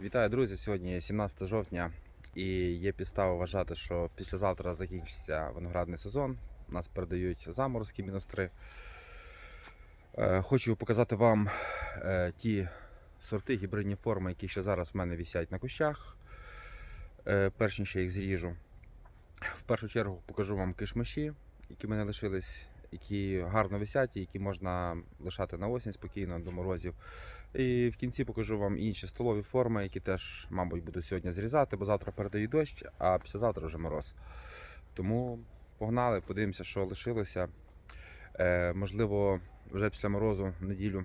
Вітаю, друзі! Сьогодні 17 жовтня і є підстава вважати, що післязавтра закінчиться виноградний сезон. Нас передають заморозки мінус 3. Е, Хочу показати вам е, ті сорти, гібридні форми, які ще зараз в мене висять на кущах. Е, Перш ніж я їх зріжу. В першу чергу покажу вам кишмиші, які в мене лишились, які гарно висять які можна лишати на осінь спокійно до морозів. І в кінці покажу вам інші столові форми, які теж, мабуть, буду сьогодні зрізати, бо завтра передаю дощ, а післязавтра вже мороз. Тому погнали, подивимося, що лишилося. Е, можливо, вже після морозу в неділю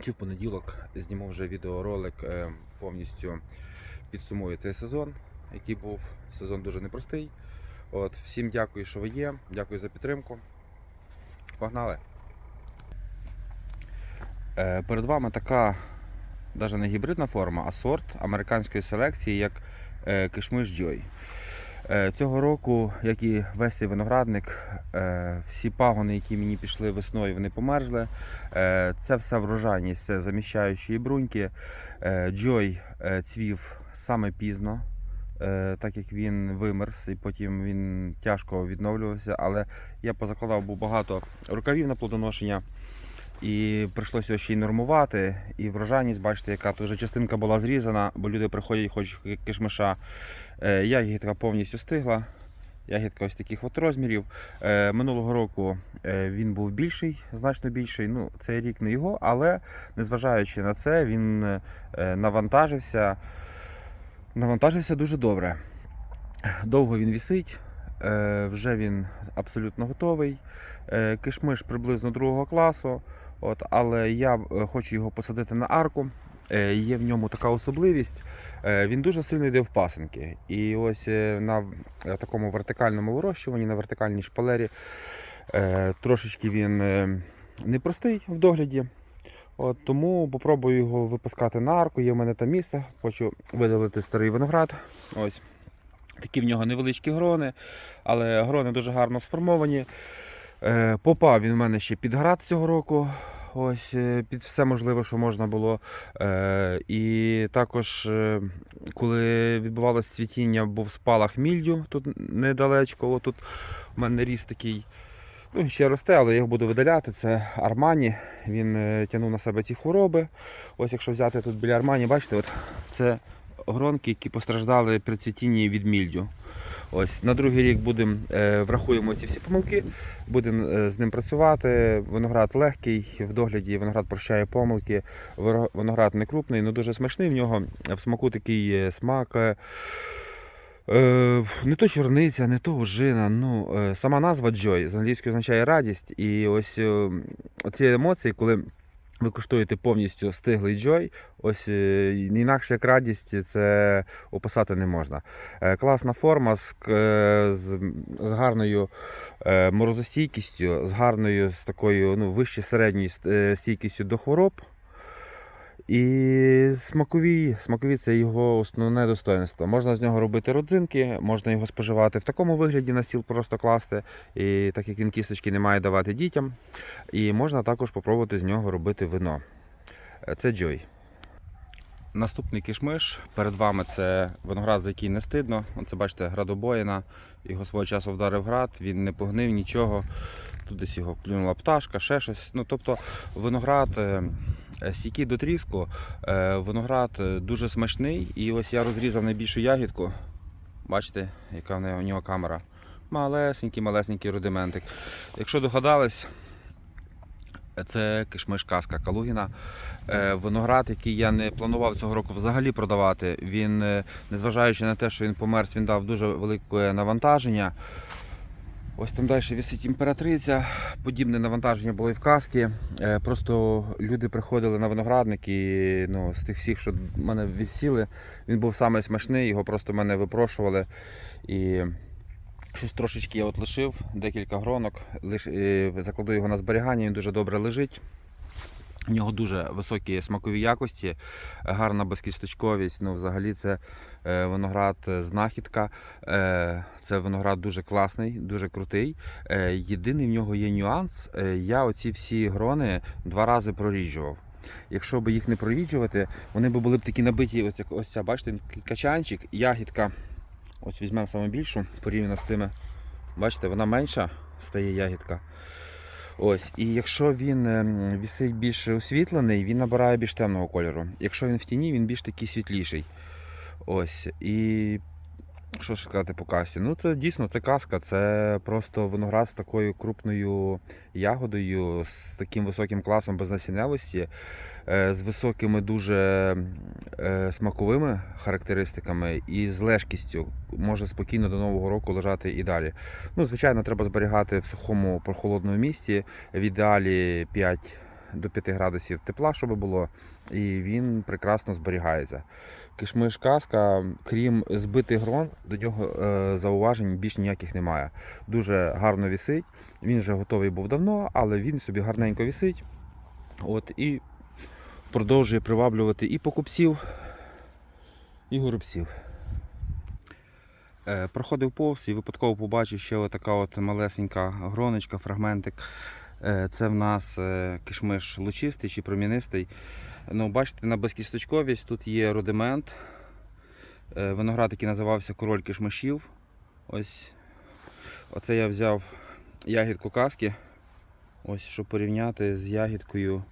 чи в понеділок зніму вже відеоролик, е, повністю підсумую цей сезон, який був. Сезон дуже непростий. От, всім дякую, що ви є. Дякую за підтримку. Погнали! Е, Перед вами така навіть не гібридна форма, а сорт американської селекції, як е, кишмиш Джой. Е, Цього року, як і весь цей виноградник, всі пагони, які мені пішли весною, вони померзли. Це все врожайність, це заміщаючі бруньки. Джой цвів саме пізно, так як він вимерз і потім він тяжко відновлювався. Але я позакладав був багато рукавів на плодоношення. І прийшлося ще й нормувати. І врожайність, бачите, яка тут вже частинка була зрізана, бо люди приходять хочуть кишмиша. Е, Ягідка повністю стигла. Ягідка ось таких от розмірів. Е, Минулого року е, він був більший, значно більший. Ну, цей рік не його, але незважаючи на це, він навантажився. Навантажився дуже добре. Довго він вісить, вже він абсолютно готовий. Кишмиш приблизно другого класу. От, але я е, хочу його посадити на арку. Е, Є в ньому така особливість. е, Він дуже сильно йде в пасенки. І ось на такому вертикальному вирощуванні, на вертикальній шпалері, трошечки він непростий в догляді. От, тому попробую його випускати на арку. Є в мене там місце. Хочу видалити старий виноград. Ось. Такі в нього невеличкі грони, але грони дуже гарно сформовані. Е, Попав він в мене ще під град цього року. Ось е, під все можливе, що можна було. Е, І також, е, коли відбувалося цвітіння, був спалах мільдю тут недалечко. О, у мене ріс такий. Ну, ще росте, але я його буду видаляти. Це Армані. Він тягнув на себе ці хвороби. Ось якщо взяти тут біля Армані, бачите, от це гронки, які постраждали при цвітінні від мільдю. Ось на другий рік будемо е, врахуємо ці всі помилки, будемо е, з ним працювати. Виноград легкий, в догляді виноград прощає помилки. Виноград не крупний, але дуже смачний. В нього в смаку такий смак. е, не то чорниця, не то ожина. Ну, сама назва Joy з англійської означає радість. І ось ці емоції, коли ви куштуєте повністю стиглий джой. ось е, інакше як радість, це описати не можна. Е, Класна форма з, е, з, з гарною е, морозостійкістю, з гарною з такою ну, вище середньою е, стійкістю до хвороб. І смакові, смакові це його основне достоинство. Можна з нього робити родзинки, можна його споживати в такому вигляді на стіл просто класти, і так як він кісточки не має давати дітям. І можна також спробувати з нього робити вино. Е, Це Джой. Наступний кишмиш. Перед вами це виноград, за який не стидно. Оце бачите, градобоїна. Його свого часу вдарив град, він не погнив нічого. Тут десь його клюнула пташка, ще щось. Ну, тобто виноград е, е, до тріску, е, виноград е, дуже смачний. І ось я розрізав найбільшу ягідку. Бачите, яка в неї- у нього камера. Малесенький, малесенький рудиментик. Якщо догадались, це кишмиш казка Калугіна. Виноград, який я не планував цього року взагалі продавати. Він, незважаючи на те, що він померз, він дав дуже велике навантаження. Ось там далі висить імператриця. Подібне навантаження було і в казки. Е, Просто люди приходили на виноградник і ну, з тих всіх, що в мене висіли, він був саме смачний, його просто мене випрошували. І щось трошечки я от лишив, декілька гронок, е, закладу його на зберігання, він дуже добре лежить. В нього дуже високі смакові якості, гарна безкісточковість. Ну, взагалі, це е, виноград е, знахідка. Е, це виноград дуже класний, дуже крутий. Єдиний в нього є нюанс. Я оці всі грони два рази проріджував. якщо б їх не провіджувати, вони б були б такі набиті, ось, ось ця, бачите, качанчик, ягідка. Ось візьмемо саме більшу порівняно з тими. Бачите, вона менша стає ягідка. Ось, і якщо він висить вісить більш освітлений, він набирає більш темного кольору. Якщо він в тіні, він більш такий світліший. Ось. І що ж сказати по касі? Ну, це дійсно це казка. Це просто виноград з такою крупною ягодою, з таким високим класом безнасінневості, е, з високими дуже е, смаковими характеристиками і з лежкістю. Може спокійно до Нового року лежати і далі. Ну, звичайно, треба зберігати в сухому прохолодному місці. В ідеалі 5 до 5 градусів тепла, щоб було, і він прекрасно зберігається. Кишмиш казка, крім збитих грон, до нього е, зауважень більш ніяких немає. Дуже гарно вісить. Він вже готовий був давно, але він собі гарненько вісить. От, і продовжує приваблювати і покупців, і горобців. Е, Проходив повз і випадково побачив ще отака от малесенька гроночка, фрагментик. Е, Це в нас е, кишмиш лучистий чи промінистий. Ну, бачите, на безкісточковість тут є рудимент. Е, Виноград, який називався король кишмишів. Ось. Оце я взяв ягідку каски. Ось, щоб порівняти з ягідкою.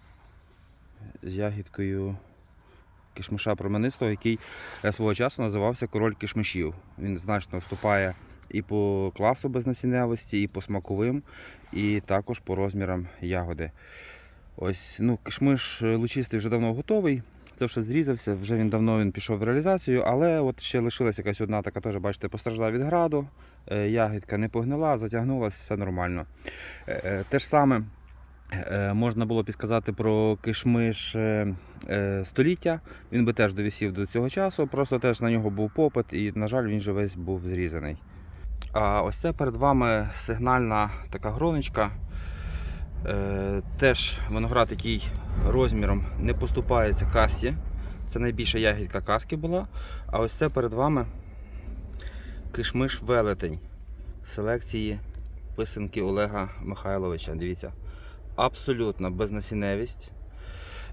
З ягідкою кишмиша променистого, який свого часу називався король кишмишів. Він значно вступає і по класу безнасінневості, і по смаковим, і також по розмірам ягоди. Ось, ну, кишмиш е, лучистий вже давно готовий. Це все зрізався, вже він давно він пішов в реалізацію, але от ще лишилася якась одна така, теж, бачите, постраждала від граду. Е, Ягідка не погнила, затягнулася, все нормально. Е, Те ж саме можна було підказати про кишмиш століття. Він би теж довісів до цього часу, просто теж на нього був попит, і, на жаль, він же весь був зрізаний. А ось це перед вами сигнальна така гроночка. Е, теж виноград, який розміром не поступається касті. Це найбільша ягідка каски була. А ось це перед вами кишмиш велетень селекції писанки Олега Михайловича. Дивіться, абсолютно безнасінневість.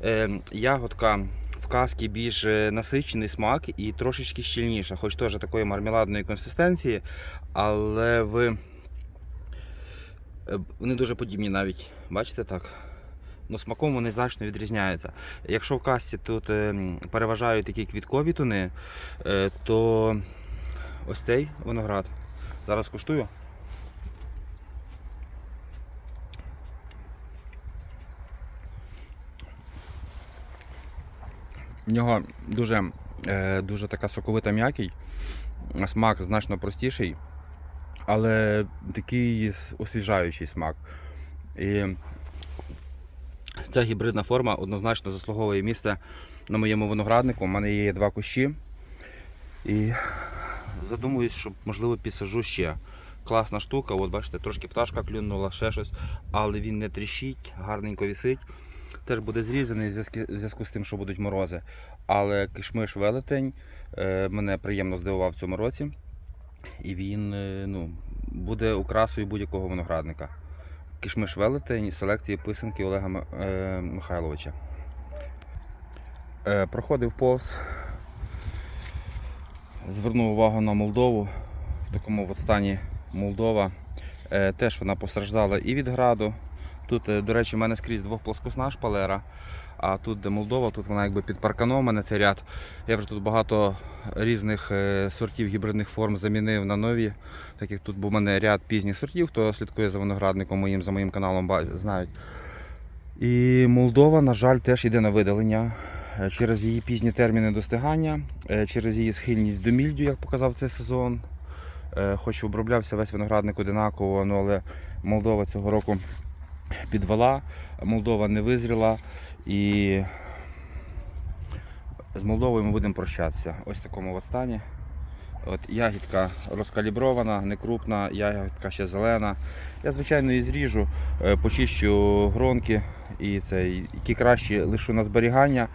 Е, ягодка в каски більш е, насичений смак і трошечки щільніша, хоч теж такої мармеладної консистенції, але ви. Е, Вони дуже подібні навіть, бачите так? Ну, смаком вони значно відрізняються. Якщо в касті тут е, переважають такі квіткові тони, е, то ось цей виноград. Зараз куштую. В нього дуже, е, дуже така соковита м'який, смак значно простіший, але такий освіжаючий смак. І ця гібридна форма однозначно заслуговує місце на моєму винограднику. У мене є два кущі. І задумуюсь, що можливо підсажу ще. Класна штука, от бачите, трошки пташка клюнула, ще щось, але він не тріщить, гарненько вісить. Теж буде зрізаний в зв'язку з тим, що будуть морози. Але кишмиш велетень е, мене приємно здивував в цьому році. І він е, ну, буде украсою будь-якого виноградника. Кишмиш велетень селекції писанки Олега е, Михайловича. Проходив повз, звернув увагу на Молдову. В такому от стані Молдова. Теж вона постраждала і від граду. Тут, е, до речі, в мене скрізь двохплоскосна шпалера. А тут, де Молдова, тут вона якби під парканом, у мене цей ряд. Я вже тут багато різних е, сортів гібридних форм замінив на нові. Так як тут був у мене ряд пізніх сортів, хто слідкує за виноградником моїм, за моїм каналом, знають. І Молдова, на жаль, теж йде на видалення е, через її пізні терміни достигання, через її схильність до мільдю, як показав цей сезон. Хоч оброблявся весь виноградник одинаково, ну, але Молдова цього року підвела, Молдова не визріла і з Молдовою ми будемо прощатися. Ось в такому от стані. От ягідка розкалібрована, не крупна, ягідка ще зелена. Я, звичайно, її зріжу, е, почищу гронки і це, які кращі лишу на зберігання,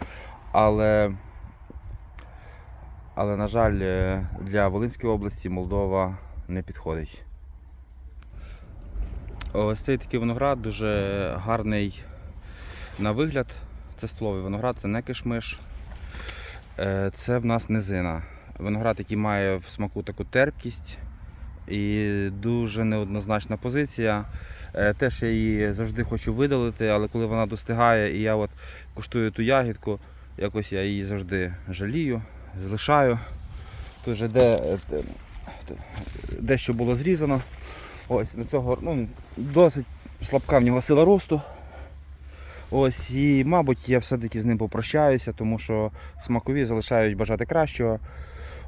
але, але на жаль, е, для Волинської області Молдова не підходить. Ось цей такий виноград дуже гарний на вигляд. Це стволовий виноград, це не кишмиш. Е, Це в нас низина. Виноград, який має в смаку таку терпкість і дуже неоднозначна позиція. Е, Теж я її завжди хочу видалити, але коли вона достигає і я от куштую ту ягідку, якось я її завжди жалію, залишаю. Тут же де, е, де- дещо було зрізано. Ось на цього ну, досить слабка в нього сила росту. Ось, і, мабуть, я все-таки з ним попрощаюся, тому що смакові залишають бажати кращого.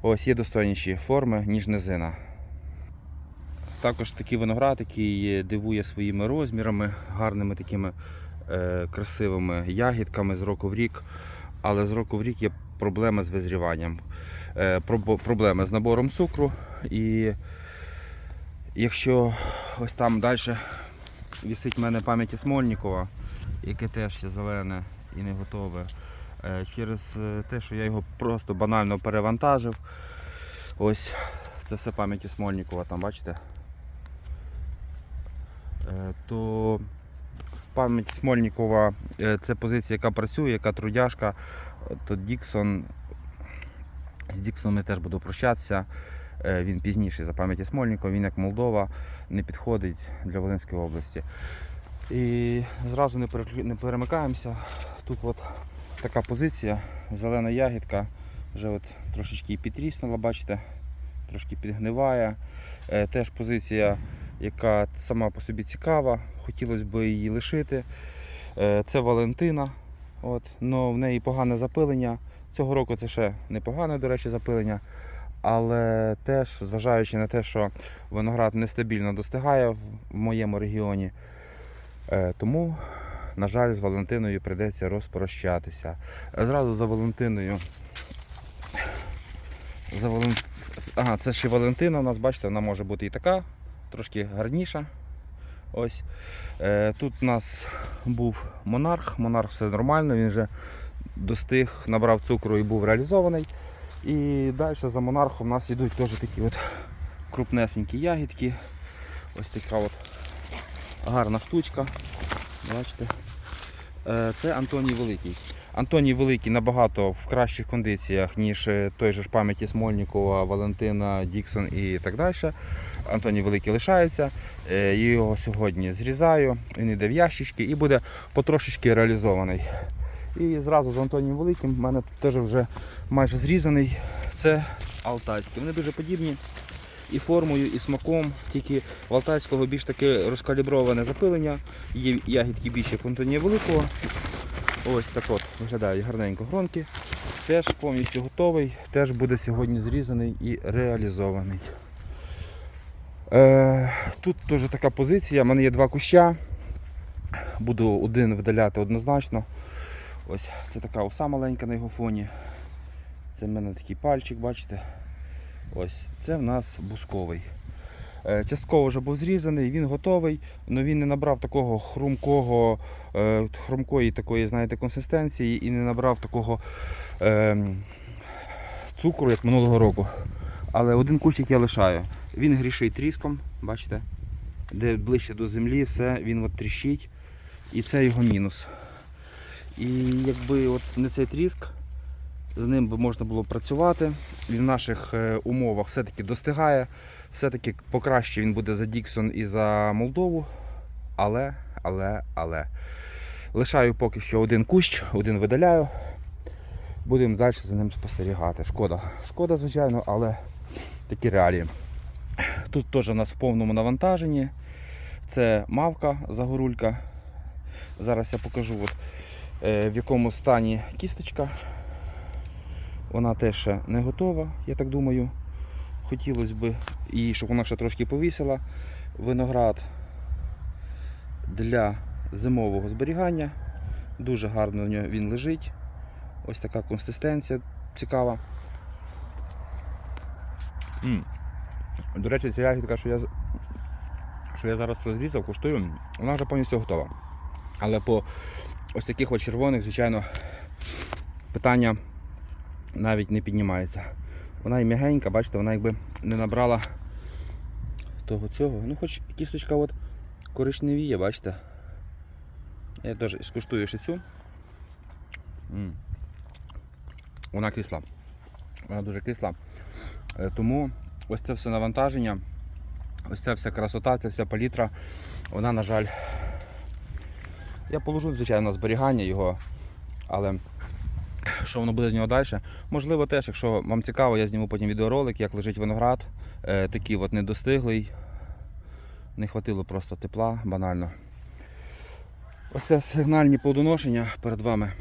Ось є достойніші форми, ніж низина. Також такий виноград, який дивує своїми розмірами, гарними такими е, красивими ягідками з року в рік. Але з року в рік є проблеми з визріванням, е, проб- проблеми з набором цукру. І якщо ось там далі висить в мене пам'яті Смольнікова, яке теж ще зелене і не готове. Е, Через е, те, що я його просто банально перевантажив. Ось це все пам'яті Смольнікова, там бачите. Е, То з пам'яті Смольнікова це позиція, яка працює, яка трудяшка. Е, То Діксон. З Діксоном я теж буду прощатися. Е, Він пізніший за пам'яті Смольнікова, він як Молдова не підходить для Волинської області. І зразу не, не перемикаємося. Тут от така позиція, зелена ягідка, вже от трошечки підріснула, бачите, трошки підгниває. Е, Теж позиція, яка сама по собі цікава, хотілося б її лишити. Е, Це Валентина, но в неї погане запилення. Цього року це ще непогане, до речі, запилення. Але теж, зважаючи на те, що виноград нестабільно достигає в моєму регіоні, Е, Тому, на жаль, з Валентиною прийдеться розпрощатися. Зразу за Валентиною. За Вален... Ага, це ще Валентина у нас, бачите, вона може бути і така, трошки гарніша. Ось. Е, Тут у нас був монарх. Монарх все нормально, він вже достиг, набрав цукру і був реалізований. І далі за монархом у нас йдуть теж такі от крупнесенькі ягідки. Ось така от гарна штучка. Бачите? Е, Це Антоній Великий. Антоній Великий набагато в кращих кондиціях, ніж е, той же ж пам'яті Смольнікова, Валентина, Діксон і так далі. Антоній Великий лишається. Е, його сьогодні зрізаю, він йде в ящички і буде потрошечки реалізований. І зразу з Антонієм Великим в мене теж вже майже зрізаний. Це Алтайський. Вони дуже подібні і формою, і смаком. Тільки в Алтайського більш таке розкаліброване запилення. Є ягідки більше як Антонія Великого. Ось так от виглядають гарненько гронки. Теж повністю готовий, теж буде сьогодні зрізаний і реалізований. Е, тут теж така позиція. У мене є два куща. Буду один видаляти однозначно. Ось це така оса маленька на його фоні. Це в мене такий пальчик, бачите? Ось це в нас бусковий. Е, Частково вже був зрізаний, він готовий, але він не набрав такого хрумкого, е, хрумкої такої, знаєте, консистенції і не набрав такого е, цукру, як минулого року. Але один кущик я лишаю. Він гріший тріском, бачите, де ближче до землі, все, він от тріщить. І це його мінус. І якби от не цей тріск, з ним би можна було працювати. Він в наших е, умовах все-таки достигає. Все-таки покраще він буде за Діксон і за Молдову. Але, але, але. Лишаю поки що один кущ, один видаляю. Будемо далі за ним спостерігати. Шкода. Шкода, звичайно, але такі реалії. Тут теж у нас в повному навантаженні. Це мавка загорулька. Зараз я покажу, от, в якому стані кісточка. Вона теж ще не готова, я так думаю. Хотілося б і щоб вона ще трошки повісила. Виноград для зимового зберігання. Дуже гарно в нього він лежить. Ось така консистенція цікава. М. До речі, ця ягідка, що я, що я зараз розрізав, коштую, вона вже повністю готова. Але по ось таких от червоних, звичайно, питання навіть не піднімається. Вона і м'ягенька, бачите, вона якби не набрала того цього. Ну хоч кісточка от коричневіє, бачите. Я теж скуштую ще цю. М. Вона кисла. Вона дуже кисла. Е, Тому ось це все навантаження, ось ця вся красота, ця вся палітра, вона, на жаль, я положу, звичайно, на зберігання його, але що воно буде з нього далі? Можливо, теж, якщо вам цікаво, я зніму потім відеоролик, як лежить виноград, е, такий от недостиглий. Не хватило просто тепла, банально. Ось це сигнальні плодоношення перед вами.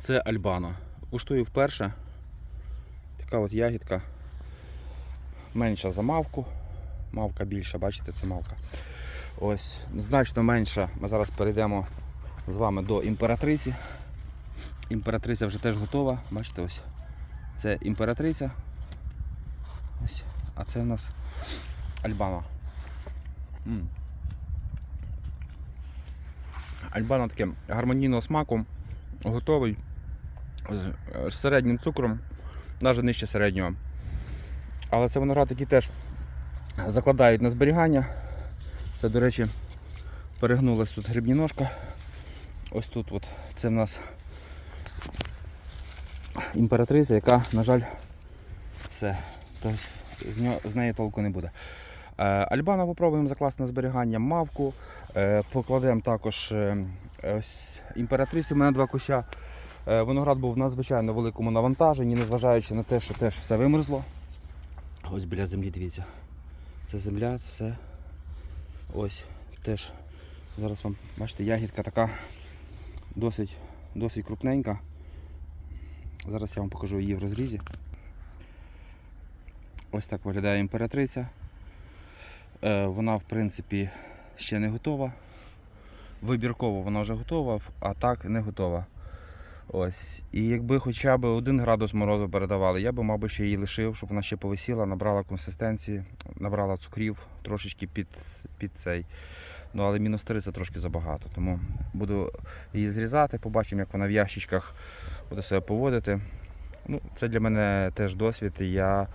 Це Альбано. Куштую вперше. Така от ягідка. Менша за мавку. Мавка більша, бачите, це мавка. Ось, значно менша. Ми зараз перейдемо з вами до імператриці. Імператриця вже теж готова. Бачите, ось. Це імператриця. Ось. А це в нас Альбано. М. Альбано таке гармонійного смаку, готовий з е, середнім цукром, навіть нижче середнього. Але це виноград, який теж закладають на зберігання. Це, до речі, перегнулась тут грибні ножка. Ось тут от, це в нас імператриця, яка, на жаль, все. Тобто з, нього, з неї толку не буде. Е, Альбана попробуємо закласти на зберігання, мавку. Е, Покладемо також е, ось імператрицю. У мене два куща. Виноград був в надзвичайно великому навантаженні, незважаючи на те, що теж все вимерзло. Ось біля землі, дивіться. Це земля, це все. Ось теж. Зараз вам бачите, ягідка така досить, досить крупненька. Зараз я вам покажу її в розрізі. Ось так виглядає імператриця. Е, Вона, в принципі, ще не готова. Вибірково вона вже готова, а так не готова. Ось. І якби хоча б один градус морозу передавали, я би, мабуть, ще її лишив, щоб вона ще повисіла, набрала консистенції, набрала цукрів трошечки під, під цей. Ну, але мінус 3 це трошки забагато. Тому буду її зрізати, побачимо, як вона в ящичках буде себе поводити. Ну, це для мене теж досвід, і я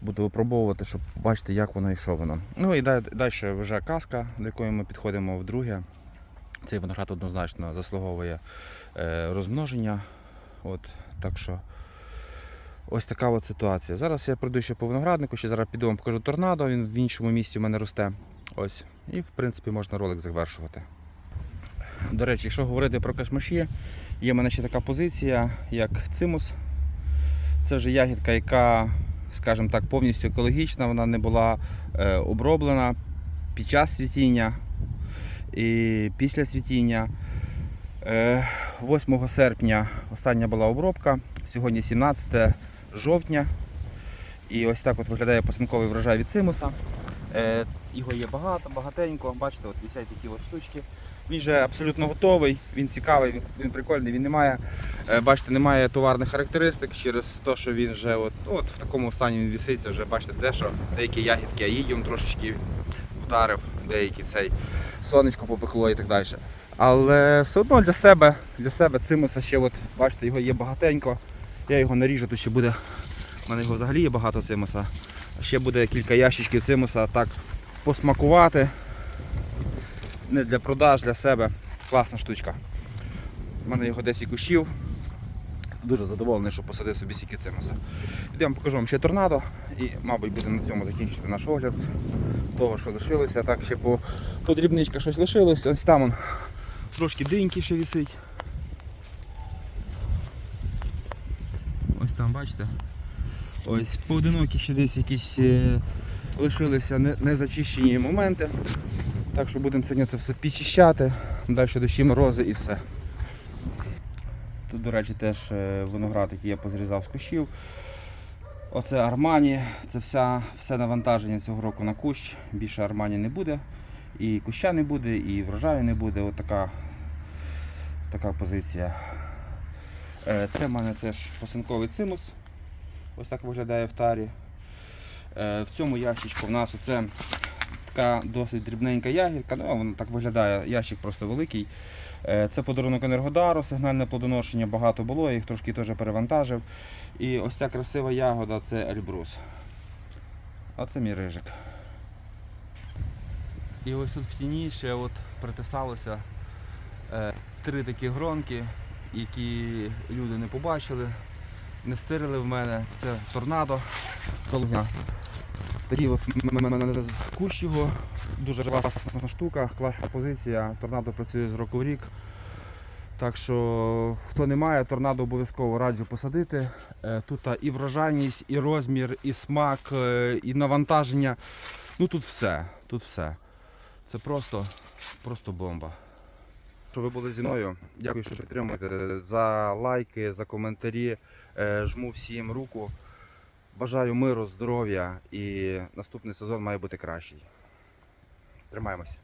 буду випробовувати, щоб бачити, як воно і що воно. Ну і далі вже казка, до якої ми підходимо вдруге. Цей виноград однозначно заслуговує е, розмноження. От, так що ось така от ситуація. Зараз я пройду ще по винограднику, ще зараз піду вам покажу торнадо, він в іншому місці в мене росте. Ось. І в принципі можна ролик завершувати. До речі, якщо говорити про кашмаші, є в мене ще така позиція, як цимус. Це вже ягідка, яка, скажімо так, повністю екологічна, вона не була е, оброблена під час світіння і після світіння. Е, 8 серпня остання була обробка, сьогодні 17 жовтня. І ось так от виглядає посинковий врожай від цимуса. Е, його є багато, багатенько. Бачите, от висять такі от штучки. Він вже абсолютно готовий, він цікавий, він, прикольний, він не має, е, бачите, немає товарних характеристик через те, що він вже от, ну, от в такому стані він виситься, вже бачите, де що, деякі ягідки, аїдіум трошечки вдарив, деякі цей сонечко попекло і так далі. Але все одно для себе, для себе цимуса ще, от, бачите, його є багатенько. Я його наріжу, тут ще буде. У мене його взагалі є багато цимуса. Ще буде кілька ящичків цимуса так посмакувати. Не для продаж, для себе. Класна штучка. У мене його 10 кущів. Дуже задоволений, що посадив собі стільки цимуса. Йдемо покажу вам ще торнадо і, мабуть, будемо на цьому закінчити наш огляд того, що лишилося. Так, ще по, по дрібничках щось лишилось. Ось там он, трошки диньки ще висить. Ось там, бачите? Ось поодинокі ще десь якісь е, лишилися не- незачищені моменти. Так що будемо сьогодні це все підчищати, далі дощі морози і все. Тут, до речі, теж е, виноград, я позрізав з кущів. Оце Армані, це вся, все навантаження цього року на кущ. Більше Армані не буде. І куща не буде, і врожаю не буде. От така, така позиція. Е, Це в мене теж посинковий цимус. Ось так виглядає в тарі. Е, В цьому ящичку в нас оце така досить дрібненька ягідка. Ну, воно так виглядає, ящик просто великий. Е, Це подарунок Енергодару, сигнальне плодоношення багато було, я їх трошки теж перевантажив. І ось ця красива ягода це Ельбрус. Оце мій рижик. І ось тут в тіні ще от притисалося е, три такі гронки. які люди не побачили, не стирили в мене. Це торнадо. Колоня. Такий от м- м- м- кущ його. Дуже класна штука, класна позиція. Торнадо працює з року в рік. Так що, хто не має, торнадо обов'язково раджу посадити. Е, Тут і врожайність, і розмір, і смак, е, і навантаження. Ну тут все. Тут все. Це просто, просто бомба. Що ви були зі мною. Дякую, що підтримуєте. За лайки, за коментарі. Е, Жму всім руку. Бажаю миру, здоров'я і наступний сезон має бути кращий. Тримаємось.